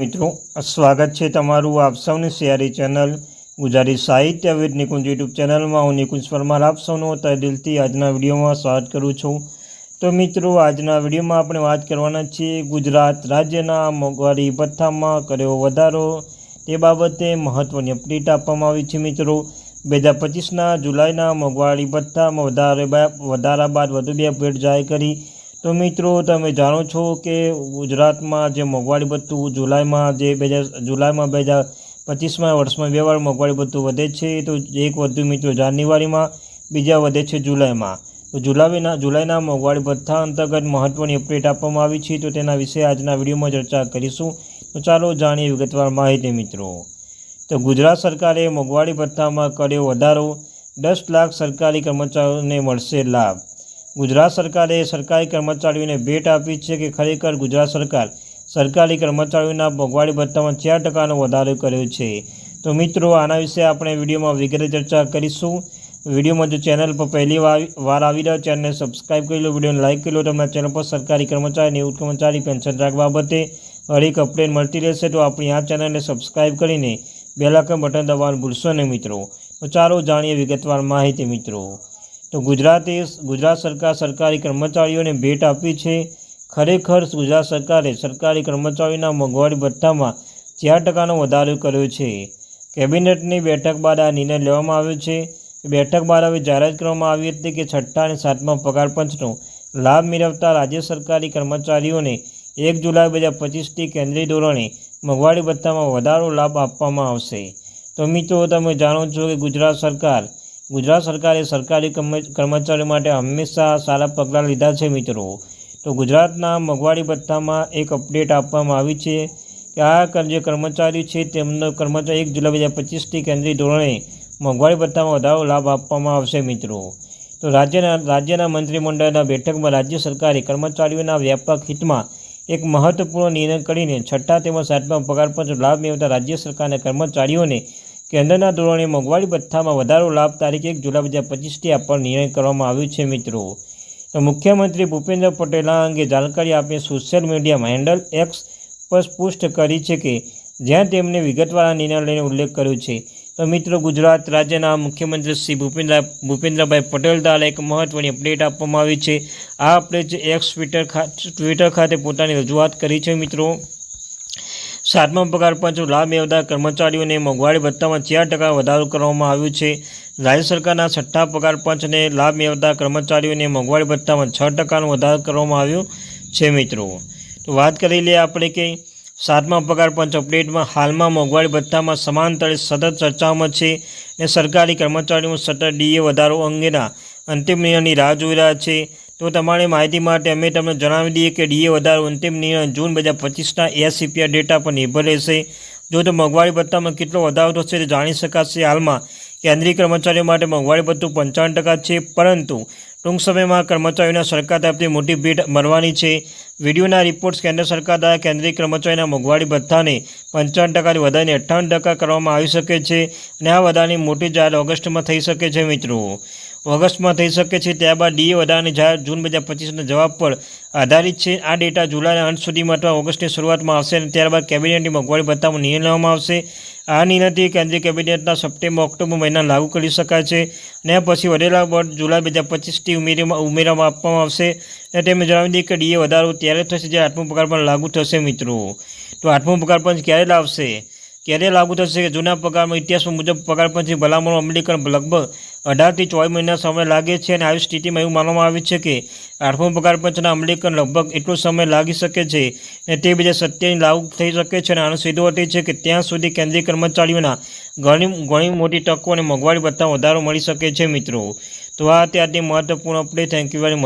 મિત્રો, સ્વાગત છે તમારું આપ સૌની સિયારી ચેનલ ગુજરાતી સાહિત્ય વિદ નિકુંજ યુટ્યુબ ચેનલમાં. હું નિકુંજ પરમાર, આપ સૌનું તય દિલથી આજના વિડીયોમાં સ્વાગત કરું છું. તો મિત્રો, આજના વિડીયોમાં આપણે વાત કરવાના છીએ ગુજરાત રાજ્યના મોંઘવારી ભથ્થામાં કર્યો વધારો. તે બાબતે મહત્ત્વની અપડેટ આપવામાં આવી છે મિત્રો. બે હજાર પચીસના જુલાઈના મોંઘવારી ભથ્થામાં વધારે વધારા બાદ વધુ બે અપડેટ જાહેર કરી. તો મિત્રો, તમે જાણો છો કે ગુજરાતમાં જે મોંઘવારી ભથ્થું જુલાઈમાં જે બે હજાર, જુલાઈમાં બે હજાર પચીસમાં વર્ષમાં બે વાર મોંઘવારી ભથ્થું વધે છે, તો એક વધુ મિત્રો જાન્યુઆરીમાં બીજા વધે છે જુલાઈમાં. તો જુલાઈના જુલાઈના મોંઘવારી ભથ્થા અંતર્ગત મહત્ત્વની અપડેટ આપવામાં આવી છે, તો તેના વિશે આજના વિડીયોમાં ચર્ચા કરીશું. તો ચાલો જાણીએ વિગતવાર માહિતી મિત્રો. તો ગુજરાત સરકારે મોંઘવારી ભથ્થામાં કર્યો વધારો, દસ લાખ સરકારી કર્મચારીઓને મળશે લાભ. ગુજરાત સરકારે સરકારી કર્મચારીઓને ભેટ આપી છે કે ખરેખર ગુજરાત સરકાર સરકારી કર્મચારીઓના મોંઘવારી ભથ્થામાં ચાર ટકાનો વધારો કર્યો છે. તો મિત્રો, આના વિશે આપણે વિડીયોમાં વિગતે ચર્ચા કરીશું. વિડીયોમાં જો ચેનલ પર પહેલી વાર આવી રહ્યો ચેનલને સબસ્ક્રાઈબ કરી લો, વિડીયોને લાઇક કરી લો તમને ચેનલ પર સરકારી કર્મચારી નિવૃત્ત કર્મચારી પેન્શન રાખ બાબતે હરેક અપડેટ મળતી રહેશે. તો આપણી આ ચેનલને સબસ્ક્રાઈબ કરીને બેલાકન બટન દબાવવાનું ભૂલશો નહીં મિત્રો. તો ચાલો જાણીએ વિગતવાર માહિતી મિત્રો. તો ગુજરાતે ગુજરાત સરકાર સરકારી કર્મચારીઓને ભેટ આપી છે. ખરેખર ગુજરાત સરકારે સરકારી કર્મચારીઓના મોંઘવારી ભથ્થામાં ચાર ટકાનો વધારો કર્યો છે. કેબિનેટની બેઠક બાદ આ નિર્ણય લેવામાં આવ્યો છે. બેઠક બાદ હવે જાહેરાત કરવામાં આવી હતી કે છઠ્ઠા અને સાતમા પગાર પંચનો લાભ મેળવતા રાજ્ય સરકારી કર્મચારીઓને એક જુલાઈ બે હજાર પચીસથી કેન્દ્રીય ધોરણે મોંઘવારી ભથ્થામાં વધારો લાભ આપવામાં આવશે. તો મિત્રો, તમે જાણો છો કે ગુજરાત સરકાર ગુજરાત સરકારે સરકારી કર્મચારીઓ માટે હંમેશા સારા પગલાં લીધા છે મિત્રો. તો ગુજરાતના મોંઘવારી ભથ્થામાં એક અપડેટ આપવામાં આવી છે કે આ જે કર્મચારી છે તેમનો કર્મચારી એક જુલાઈ બે હજાર પચીસથી કેન્દ્રીય ધોરણે મોંઘવારી ભથ્થામાં વધારો લાભ આપવામાં આવશે મિત્રો. તો રાજ્યના રાજ્યના મંત્રીમંડળના બેઠકમાં રાજ્ય સરકારે કર્મચારીઓના વ્યાપક હિતમાં એક મહત્વપૂર્ણ નિર્ણય કરીને છઠ્ઠા તેમજ સાતમા પગાર પંચ લાભ મેળવતા રાજ્ય સરકારના કર્મચારીઓને કેન્દ્રના ધોરણે મોંઘવારી ભથ્થામાં વધારો લાભ તારીખ એક જુલાઈ બે હજાર પચીસથી આપવાનો નિર્ણય કરવામાં આવ્યો છે, મિત્રો. મુખ્યમંત્રી ભૂપેન્દ્ર પટેલ આ અંગે જાણકારી આપી સોશિયલ મીડિયામાં હેન્ડલ એક્સ પર પુષ્ટ કરી છે કે જ્યાં તેમણે વિગતવાર નિર્ણય લઈને ઉલ્લેખ કર્યો છે. તો મિત્રો, ગુજરાત રાજ્યના મુખ્યમંત્રી શ્રી ભૂપેન્દ્ર, ભૂપેન્દ્રભાઈ પટેલ દ્વારા એક મહત્ત્વની અપડેટ આપવામાં આવી છે. આ અપડેટ એક્સ ટ્વિટર ટ્વિટર ખાતે પોતાની રજૂઆત કરી છે, મિત્રો. સાતમા પગાર પંચ લાભ મેળવતા કર્મચારીઓને મોંઘવારી ભથ્થામાં ચાર ટકા વધારો કરવામાં આવ્યો છે. રાજ્ય સરકારના છઠ્ઠા પગાર પંચને લાભ મેળવતા કર્મચારીઓને મોંઘવારી ભથ્થામાં છ ટકાનો વધારો કરવામાં આવ્યો છે મિત્રો. તો વાત કરી લઈએ આપણે કે સાતમા પગાર પંચ અપડેટમાં હાલમાં મોંઘવારી ભથ્થામાં સમાંતરે સતત ચર્ચામાં છે અને સરકારી કર્મચારીઓ સતત ડીએ વધારો અંગેના અંતિમ નિર્ણયની રાહ જોઈ રહ્યા છે. તો તમારી માહિતી માટે અમે તમને જણાવી દઈએ કે ડીએ વધારો અંતિમ નિર્ણય જૂન બે હજાર પચીસના એસસીપીઆર ડેટા પર નિર્ભર રહેશે. જો તો મોંઘવારી ભથ્થામાં કેટલો વધારો થશે તે જાણી શકાશે. હાલમાં કેન્દ્રીય કર્મચારીઓ માટે મોંઘવારી ભથ્થું પંચાવન ટકા છે, પરંતુ ટૂંક સમયમાં કર્મચારીઓના સરકાર તરફથી મોટી ભેટ મળવાની છે. વિડીયોના રિપોર્ટ્સ કેન્દ્ર સરકાર દ્વારા કેન્દ્રીય કર્મચારીના મોંઘવારી ભથ્થાને પંચાવન ટકાથી વધારીને અઠ્ઠાવન ટકા કરવામાં આવી શકે છે અને આ વધારાની મોટી જાહેર ઓગસ્ટમાં થઈ શકે છે મિત્રો. ઓગસ્ટમાં થઈ શકે છે, ત્યારબાદ ડીએ વધારાની જાહેર જૂન બે હજાર પચીસના જવાબ પર આધારિત છે. આ ડેટા જુલાઈના અંત સુધીમાં અથવા ઓગસ્ટની શરૂઆતમાં આવશે અને ત્યારબાદ કેબિનેટની મોંઘવારી ભથ્થામાં નિર્ણય લેવામાં આવશે. આ નિર્ણયથી કેન્દ્રીય કેબિનેટના સપ્ટેમ્બર, ઓક્ટોબર મહિના લાગુ કરી શકાય છે અને પછી વધેલા બોર્ડ જુલાઈ બે હજાર પચીસથી ઉમેરીમાં, ઉમેરવામાં આપવામાં આવશે. અને તેમણે જણાવી દીધું કે ડીએ વધારો ત્યારે થશે જ્યારે આઠમો પગાર પણ લાગુ થશે મિત્રો. તો આઠમો પગાર પણ ક્યારે લાવશે? ક્યારે લાગુ થશે કે જૂના પગારમાં ઇતિહાસ મુજબ પગાર પંચની ભલામણો અમલીકરણ લગભગ અઢારથી ચોવીસ મહિના સમય લાગે છે અને આવી સ્થિતિમાં એવું માનવામાં આવે છે કે આઠમો પગાર પંચના અમલીકરણ લગભગ એટલો સમય લાગી શકે છે અને તે બીજા સત્યની લાગુ થઈ શકે છે અને આનો સીધો અર્થ છે કે ત્યાં સુધી કેન્દ્રીય કર્મચારીઓના ઘણી ઘણી મોટી તકો અને મોંઘવારી ભથ્થા વધારો મળી શકે છે મિત્રો. તો આ ત્યારથી મહત્વપૂર્ણ update thank you very much